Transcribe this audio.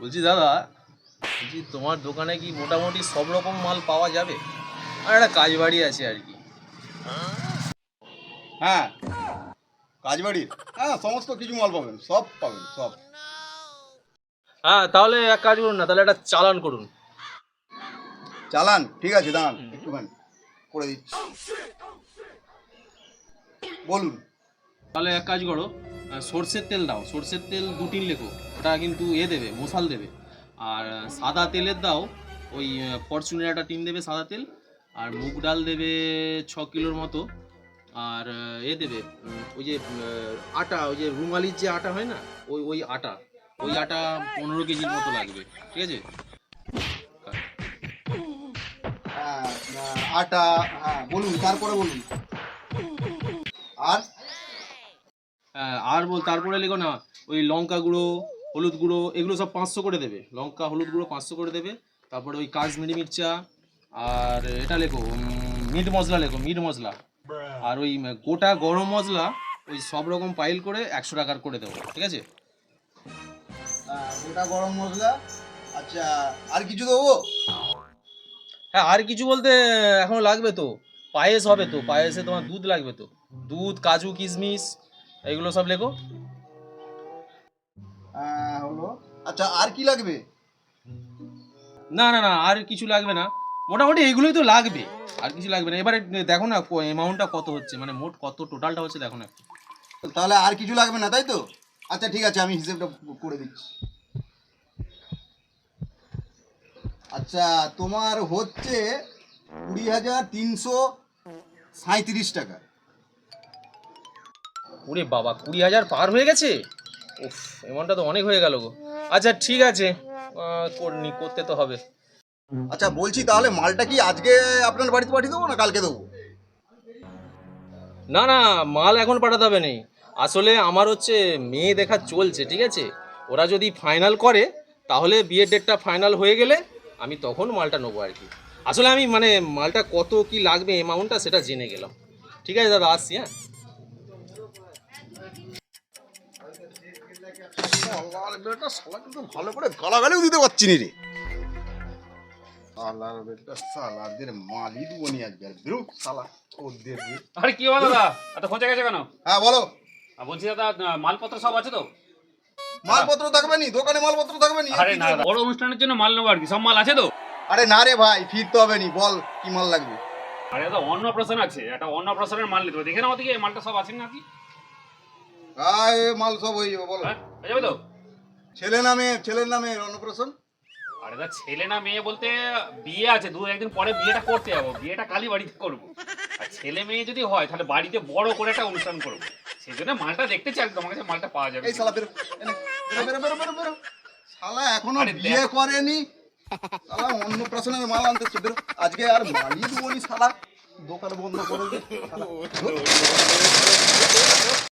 বলছি দাদা বলছি তোমার দোকানে কি মোটামুটি সব রকম মাল পাওয়া যাবে? আর একটা কাজ বাড়ি আছে আর কি। হ্যাঁ কাজ কাজবাড়ির হ্যাঁ সমস্ত কিছু মাল পাবেন সব পাবেন সব। হ্যাঁ তাহলে এক কাজ করুন না তাহলে একটা চালান করুন। চালান? ঠিক আছে দাঁড়ান একটুখানি করে দিচ্ছি। বলুন। তাহলে এক কাজ করো সর্ষের তেল দাও। সর্ষের তেল দু টিন লেখো। ওটা কিন্তু এ দেবে, মশাল দেবে। আর সাদা তেলের দাও। ওই ফরচুনের একটা টিন দেবে সাদা তেল। আর মুগ ডাল দেবে ছ কিলোর মতো। আর এ দেবে ওই যে আটা, ওই যে রুমালির যে আটা হয় না, ওই ওই আটা। ওই আটা পনেরো কেজির মতো লাগবে। ঠিক আছে? হ্যাঁ আটা হ্যাঁ বলুন, তারপরে বলুন। আর? আর বল তারপরে লেখো না ওই লঙ্কা গুঁড়ো হলুদ গুঁড়ো এগুলো সব পাঁচশো করে দেবে। লঙ্কা হলুদ গুঁড়ো পাঁচশো করে দেবে। তারপরে ওই কাশ্মীরি মির্চা আর এটা লেখো মিট মশলা লেখো মিট মশলা। আর ওই গোটা গরম মশলা ওই সব রকম পাইল করে একশো টাকার করে দেবো ঠিক আছে? গোটা গরম মশলা আচ্ছা আর কিছু দেবো? হ্যাঁ আর কিছু বলতে এখনও লাগবে তো পায়েস হবে তো পায়েসে তোমার দুধ লাগবে তো। দুধ কাজু কিশমিশ এগুলো সব লেখো। হলো। আচ্ছা আর কি লাগবে? না না না আর কিছু লাগবে না। মোটামুটি এগুলোই তো লাগবে আর কিছু লাগবে না। এবারে দেখো না অ্যামাউন্টটা কত হচ্ছে মানে মোট কত টোটালটা হচ্ছে দেখো না তাহলে আর কিছু লাগবে না তাই তো? আচ্ছা ঠিক আছে আমি হিসেবটা করে দিচ্ছি। আচ্ছা তোমার হচ্ছে কুড়ি হাজার তিনশো সাঁত্রিশ টাকা। ওরে বাবা কুড়ি হাজার পার হয়ে গেছে? উফ অ্যামাউন্টটা তো অনেক হয়ে গেল গো। আচ্ছা ঠিক আছে। করনি করতে তো হবে। আচ্ছা বলছি তাহলে মালটা কি আজকে আপনার বাড়িতে পাঠিয়ে দেবো না কালকে দেবো? না না মাল এখন পাঠাতে হবে নেই। আসলে আমার হচ্ছে মেয়ে দেখা চলছে ঠিক আছে? ওরা যদি ফাইনাল করে তাহলে বিয়ের ডেটটা ফাইনাল হয়ে গেলে আমি তখন মালটা নেব আর কি। আসলে আমি মানে মালটা কত কি লাগবে অ্যামাউন্টটা সেটা জেনে গেলাম। ঠিক আছে দাদা আসছি হ্যাঁ? ভালো করে গালাগালিও দিতে পারছি নি রে বেটা নি আজকে আর কি হলো দাদা? এত খোঁজা গেছে কেন? হ্যাঁ বলো। বলছি দাদা মালপত্র সব আছে তো? মালপত্র থাকবে নি দোকানে মালপত্র থাকবে নি আরে না বড় অনুষ্ঠানের জন্য মাল নেব আর কি সব মাল আছে তো? আরে না রে ভাই ফিরতে হবে নি বল কি মাল লাগবে। আরে দাদা অন্নপ্রাশন আছে একটা অন্নপ্রাশনের মাল নিতে হবে। দেখে নাও দিকে মালটা সব আছে নাকি? এ মাল সব হয়ে যাবে বলো। হ্যাঁ হয়ে যাবে তো? ছেলে নামে ছেলের নামে অন্নপ্রাশন আরে দাদা ছেলে না মেয়ে বলতে বিয়ে আছে দু একদিন পরে বিয়েটা করতে যাব বিয়েটা কালী বাড়িতে করব। আর ছেলে মেয়ে যদি হয় তাহলে বাড়িতে বড় করে একটা অনুষ্ঠান করব। সেই জন্য মালটা দেখতে চাই তোমার কাছে মালটা পাওয়া যাবে। এই শালা বেরো এনে, বেরো বেরো বেরো বেরো বেরো। শালা এখনও আরে দেখ। বিয়ে করেনি। শালা অন্নপ্রাশনের মাল আনতে বেরো। আজকে আর মালই দেবো নি শালা। দোকান বন্ধ করে। দে শালা।